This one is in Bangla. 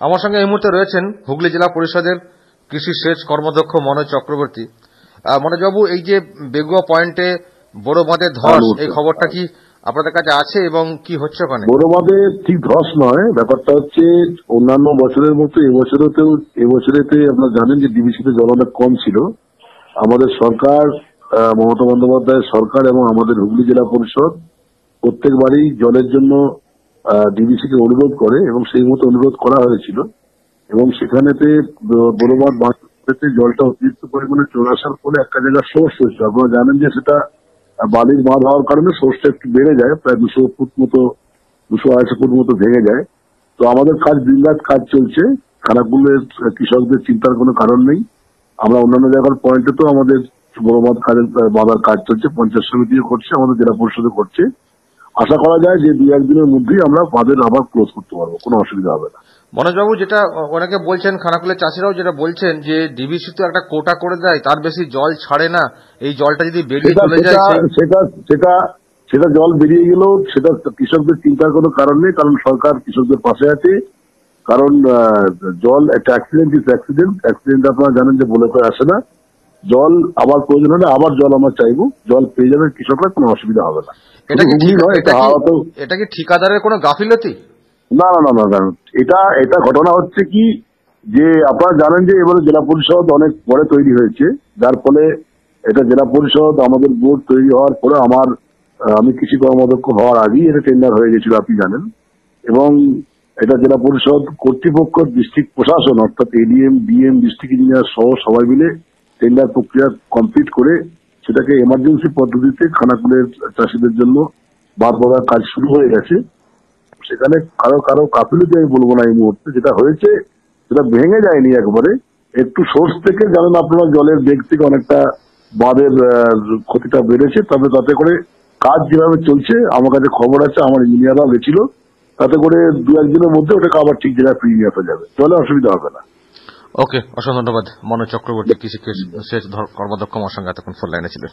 আমার সঙ্গে এই মুহূর্তে রয়েছেন হুগলি জেলা পরিষদের কৃষি সেচ কর্মদক্ষ মনোজ চক্রবর্তী। মনোজবাবু এই যে বেগুয়া পয়েন্টে বড় বাঁধের ধস এই খবরটা কি আপনাদের কাছে আছে এবং কি হচ্ছে ওখানে? বড়বাদে ঠিক ধস নয় ব্যাপারটা হচ্ছে অন্যান্য বছরের মতো এবছরেতেও এবছরেতে আপনারা জানেন যে ডিবিসিতে জল অনেক কম ছিল। আমাদের সরকার মমতা বন্দ্যোপাধ্যায়ের সরকার এবং আমাদের হুগলি জেলা পরিষদ প্রত্যেকবারই জলের জন্য ডিবিসিকে অনুরোধ করে এবং সেই মতো অনুরোধ করা হয়েছিল। এবং সেখানেতে বড়বাদ বাঁধতে জলটা অতিরিক্ত পরিমাণে চলে আসার ফলে একটা জায়গায় সোর্স হয়েছিল আপনারা জানেন যে সেটা বালির বাঁধ হওয়ার কারণে সোর্সটা একটু বেড়ে যায়, প্রায় দুশো ফুট মতো, দুশো আড়াইশো ফুট মতো ভেঙে যায়। তো আমাদের কাজ দিনরাত কাজ চলছে। খানাকুলের কৃষকদের চিন্তার কোনো কারণ নেই। আমরা অন্যান্য জায়গার পয়েন্টে তো আমাদের বড় বাঁধ কাজের বাঁধার কাজ চলছে, পঞ্চায়েত সমিতিও করছে, আমাদের জেলা পরিষদও করছে। আশা করা যায় যে দুই একদিনের মধ্যেই আমরা বাঁধের আবার ক্লোজ করতে পারব কোনো অসুবিধা হবে না। মনোজবাবু যেটা অনেকে বলছেন খানাকুলের চাষিরাও যেটা বলছেন যে ডিবিসি তো একটা কোটা করে দেয় তার বেশি জল ছাড়ে না এই জলটা যদি বেরিয়ে সেটা চলে যায় সেটা সেটা সেটা জল বেরিয়ে গেলেও সেটা কৃষকদের চিন্তার কোনো কারণ নেই কারণ সরকার কৃষকদের পাশে আছে। কারণ জল একটা অ্যাক্সিডেন্ট ইজ অ্যাক্সিডেন্ট অ্যাক্সিডেন্ট আপনারা জানেন যে বলে করে আসে না। জল আবার প্রয়োজন হলে আবার জল আমরা চাইব। জল পেয়ে যাবে কৃষকরা কোনো অসুবিধা হবে না। এটা কি ঠিকাদারের কোনো গাফিলতি? না না না না এটা এটা ঘটনা হচ্ছে কি যে আপনারা জানেন যে এবারে জেলা পরিষদ অনেক পরে তৈরি হয়েছে। যার ফলে এটা জেলা পরিষদ আমাদের বোর্ড তৈরি হওয়ার পরে আমার আমি কৃষি কর্মদক্ষ হওয়ার আগেই এটা টেন্ডার হয়ে গেছিল আপনি জানেন। এবং এটা জেলা পরিষদ কর্তৃপক্ষ ডিস্ট্রিক্ট প্রশাসন অর্থাৎ এডিএম ডিএম ডিস্ট্রিক্ট ইঞ্জিনিয়ার সহ সবাই মিলে টেন্ডার প্রক্রিয়া কমপ্লিট করে সেটাকে এমার্জেন্সি পদ্ধতিতে খানাকুলের চাষিদের জন্য বাদ বাঁধার কাজ শুরু হয়ে গেছে। সেখানে কারও কারও কাপিলতি আমি বলব না এই মুহূর্তে, যেটা হয়েছে সেটা ভেঙে যায়নি একবারে। একটু সোর্স থেকে জানেন আপনারা, জলের বেগ থেকে অনেকটা বাঁধের ক্ষতিটা বেড়েছে, তবে তাতে করে কাজ যেভাবে চলছে, আমার কাছে খবর আছে, আমার ইঞ্জিনিয়াররাও গেছিল, তাতে করে দু একদিনের মধ্যে ওটাকে আবার ঠিক জায়গায় ফিরিয়ে আসা যাবে। জলে অসুবিধা হবে না। ওকে অসংখ্য ধন্যবাদ। মনোজ চক্রবর্তী কৃষি সেচ কর্মদক্ষ আমার সঙ্গে এতক্ষণ ফোন লাইনে ছিলেন